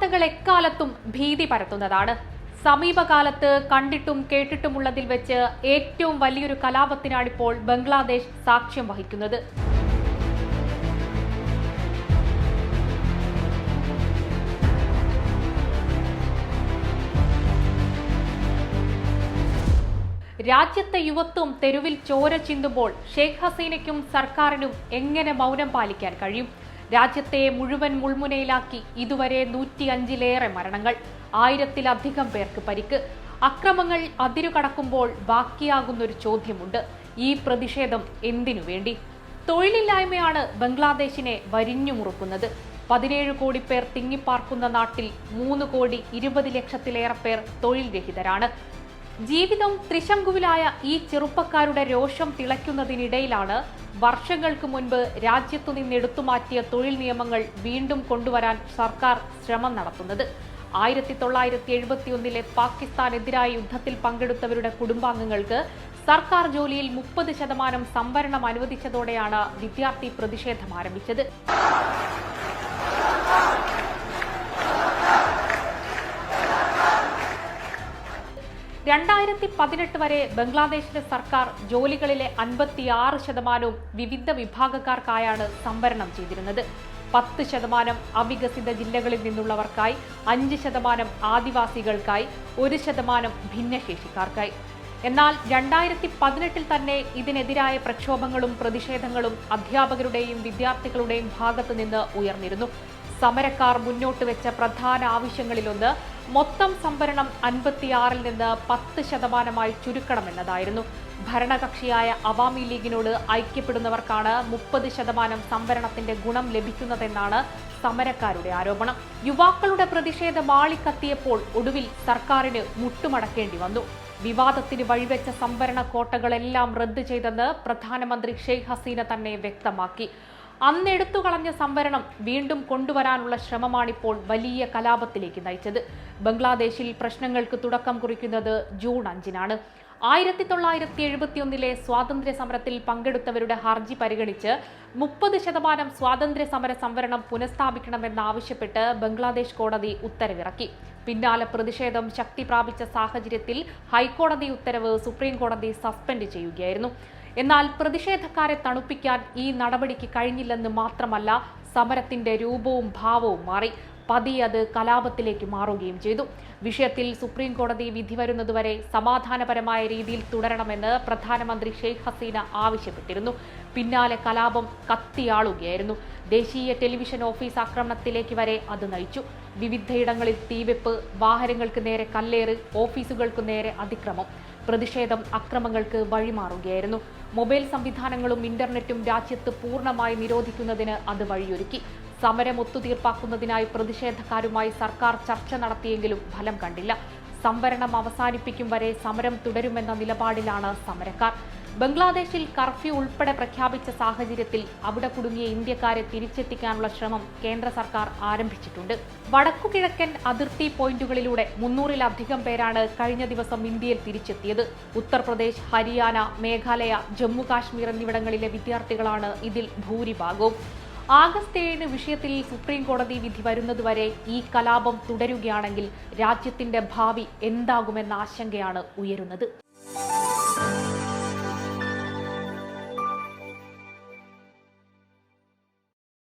വാർത്തകൾ എക്കാലത്തും ഭീതി പരത്തുന്നതാണ്. സമീപകാലത്ത് കണ്ടിട്ടും കേട്ടിട്ടുമുള്ളതിൽ വെച്ച് ഏറ്റവും വലിയൊരു കലാപത്തിനാണിപ്പോൾ ബംഗ്ലാദേശ് സാക്ഷ്യം വഹിക്കുന്നത്. രാജ്യത്തെ യുവത്വം തെരുവിൽ ചോര ചിന്തുമ്പോൾ ഷെയ്ഖ് ഹസീനയ്ക്കും സർക്കാരിനും എങ്ങനെ മൗനം പാലിക്കാൻ കഴിയും? രാജ്യത്തെ മുഴുവൻ മുൾമുനയിലാക്കി ഇതുവരെ നൂറ്റി അഞ്ചിലേറെ മരണങ്ങൾ. ആയിരത്തിലധികം പേർക്ക് പരിക്ക്. അക്രമങ്ങൾ അതിരുകടക്കുമ്പോൾ ബാക്കിയാകുന്നൊരു ചോദ്യമുണ്ട്. ഈ പ്രതിഷേധം എന്തിനു വേണ്ടി? തൊഴിലില്ലായ്മയാണ് ബംഗ്ലാദേശിനെ വരിഞ്ഞു മുറുക്കുന്നത് പതിനേഴ് കോടി പേർ തിങ്ങിപ്പാർക്കുന്ന നാട്ടിൽ മൂന്ന് കോടി ഇരുപത് ലക്ഷത്തിലേറെ പേർ തൊഴിൽ രഹിതരാണ്. ജീവിതം ത്രിശങ്കുവിലായ ഈ ചെറുപ്പക്കാരുടെ രോഷം തിളയ്ക്കുന്നതിനിടയിലാണ് വർഷങ്ങൾക്ക് മുൻപ് രാജ്യത്തു നിന്ന് എടുത്തുമാറ്റിയ തൊഴിൽ നിയമങ്ങൾ വീണ്ടും കൊണ്ടുവരാൻ സർക്കാർ ശ്രമം നടത്തുന്നത്. ആയിരത്തി തൊള്ളായിരത്തി എഴുപത്തിയൊന്നിലെ പാകിസ്ഥാനെതിരായ യുദ്ധത്തിൽ പങ്കെടുത്തവരുടെ കുടുംബാംഗങ്ങൾക്ക് സർക്കാർ ജോലിയിൽ മുപ്പത് ശതമാനം സംവരണം അനുവദിച്ചതോടെയാണ് വിദ്യാർത്ഥി പ്രതിഷേധം ആരംഭിച്ചത്. രണ്ടായിരത്തി പതിനെട്ട് വരെ ബംഗ്ലാദേശിലെ സർക്കാർ ജോലികളിലെ അൻപത്തിയാറ് ശതമാനവും വിവിധ വിഭാഗക്കാർക്കായാണ് സംവരണം ചെയ്തിരുന്നത്. പത്ത് ശതമാനം അവികസിത ജില്ലകളിൽ നിന്നുള്ളവർക്കായി അഞ്ച് ശതമാനം ആദിവാസികൾക്കായി ഒരു ശതമാനം ഭിന്നശേഷിക്കാർക്കായി. എന്നാൽ രണ്ടായിരത്തി പതിനെട്ടിൽ തന്നെ ഇതിനെതിരായ പ്രക്ഷോഭങ്ങളും പ്രതിഷേധങ്ങളും അധ്യാപകരുടെയും വിദ്യാർത്ഥികളുടെയും ഭാഗത്തു നിന്ന് ഉയർന്നിരുന്നു. സമരക്കാർ മുന്നോട്ട് വെച്ച പ്രധാന ആവശ്യങ്ങളിലൊന്ന് മൊത്തം സംഭരണം അൻപത്തിയാറിൽ നിന്ന് പത്ത് ശതമാനമായി ചുരുക്കണമെന്നതായിരുന്നു. ഭരണകക്ഷിയായ അവാമി ലീഗിനോട് ഐക്യപ്പെടുന്നവർക്കാണ് മുപ്പത് ശതമാനം സംവരണത്തിന്റെ ഗുണം ലഭിക്കുന്നതെന്നാണ് സമരക്കാരുടെ ആരോപണം. യുവാക്കളുടെ പ്രതിഷേധം ആളിക്കത്തിയപ്പോൾ ഒടുവിൽ സർക്കാരിന് മുട്ടുമടക്കേണ്ടി വന്നു. വിവാദത്തിന് വഴിവെച്ച സംവരണ കോട്ടകളെല്ലാം റദ്ദ് ചെയ്തെന്ന് പ്രധാനമന്ത്രി ഷെയ്ഖ് ഹസീന തന്നെ വ്യക്തമാക്കി. അന്ന് എടുത്തു കളഞ്ഞ സംവരണം വീണ്ടും കൊണ്ടുവരാനുള്ള ശ്രമമാണിപ്പോൾ വലിയ കലാപത്തിലേക്ക് നയിച്ചത്. ബംഗ്ലാദേശിൽ പ്രശ്നങ്ങൾക്ക് തുടക്കം കുറിക്കുന്നത് ജൂൺ അഞ്ചിനാണ്. ആയിരത്തി തൊള്ളായിരത്തി എഴുപത്തിയൊന്നിലെ സ്വാതന്ത്ര്യ സമരത്തിൽ പങ്കെടുത്തവരുടെ ഹർജി പരിഗണിച്ച് മുപ്പത് ശതമാനം സ്വാതന്ത്ര്യ സമര സംവരണം പുനഃസ്ഥാപിക്കണമെന്നാവശ്യപ്പെട്ട് ബംഗ്ലാദേശ് കോടതി ഉത്തരവിറക്കി. പിന്നാലെ പ്രതിഷേധം ശക്തി പ്രാപിച്ച സാഹചര്യത്തിൽ ഹൈക്കോടതി ഉത്തരവ് സുപ്രീം കോടതി സസ്പെൻഡ് ചെയ്യുകയായിരുന്നു. എന്നാൽ പ്രതിഷേധക്കാരെ തണുപ്പിക്കാൻ ഈ നടപടിക്ക് കഴിഞ്ഞില്ലെന്ന് മാത്രമല്ല സമരത്തിന്റെ രൂപവും ഭാവവും മാറി. പതിയെ അത് കലാപത്തിലേക്ക് മാറുകയും ചെയ്തു. വിഷയത്തിൽ സുപ്രീം കോടതി വിധി വരുന്നതുവരെ സമാധാനപരമായ രീതിയിൽ തുടരണമെന്ന് പ്രധാനമന്ത്രി ഷെയ്ഖ് ഹസീന ആവശ്യപ്പെട്ടിരുന്നു. പിന്നാലെ കലാപം കത്തിയാളുകയായിരുന്നു. ദേശീയ ടെലിവിഷൻ ഓഫീസ് ആക്രമണത്തിലേക്ക് വരെ അത് നയിച്ചു. വിവിധയിടങ്ങളിൽ തീവെപ്പ് വാഹനങ്ങൾക്ക് നേരെ കല്ലേറ് ഓഫീസുകൾക്ക് നേരെ അതിക്രമം പ്രതിഷേധം അക്രമങ്ങൾക്ക് വഴിമാറുകയായിരുന്നു. മൊബൈൽ സംവിധാനങ്ങളും ഇന്റർനെറ്റും രാജ്യത്ത് പൂർണമായി നിരോധിക്കുന്നതിന് അത് വഴിയൊരുക്കി. സമരം ഒത്തുതീർപ്പാക്കുന്നതിനായി പ്രതിഷേധക്കാരുമായി സർക്കാർ ചർച്ച നടത്തിയെങ്കിലും ഫലം കണ്ടില്ല. സംവരണം അവസാനിപ്പിക്കും വരെ സമരം തുടരുമെന്ന നിലപാടിലാണ് സമരക്കാർ. ബംഗ്ലാദേശിൽ കർഫ്യൂ ഉൾപ്പെടെ പ്രഖ്യാപിച്ച സാഹചര്യത്തിൽ അവിടെ കുടുങ്ങിയ ഇന്ത്യക്കാരെ തിരിച്ചെത്തിക്കാനുള്ള ശ്രമം കേന്ദ്ര സർക്കാർ ആരംഭിച്ചിട്ടുണ്ട്. വടക്കുകിഴക്കൻ അതിർത്തി പോയിന്റുകളിലൂടെ മുന്നൂറിലധികം പേരാണ് കഴിഞ്ഞ ദിവസം ഇന്ത്യയിൽ തിരിച്ചെത്തിയത്. ഉത്തർപ്രദേശ് ഹരിയാന മേഘാലയ ജമ്മു കാശ്മീർ എന്നിവിടങ്ങളിലെ വിദ്യാർത്ഥികളാണ് ഇതിൽ ഭൂരിഭാഗവും. ആഗസ്റ്റ് ഏഴിന് വിഷയത്തിൽ സുപ്രീം കോടതി വിധി വരുന്നതുവരെ ഈ കലാപം തുടരുകയാണെങ്കിൽ രാജ്യത്തിന്റെ ഭാവി എന്താകുമെന്ന ആശങ്കയാണ് ഉയരുന്നത്.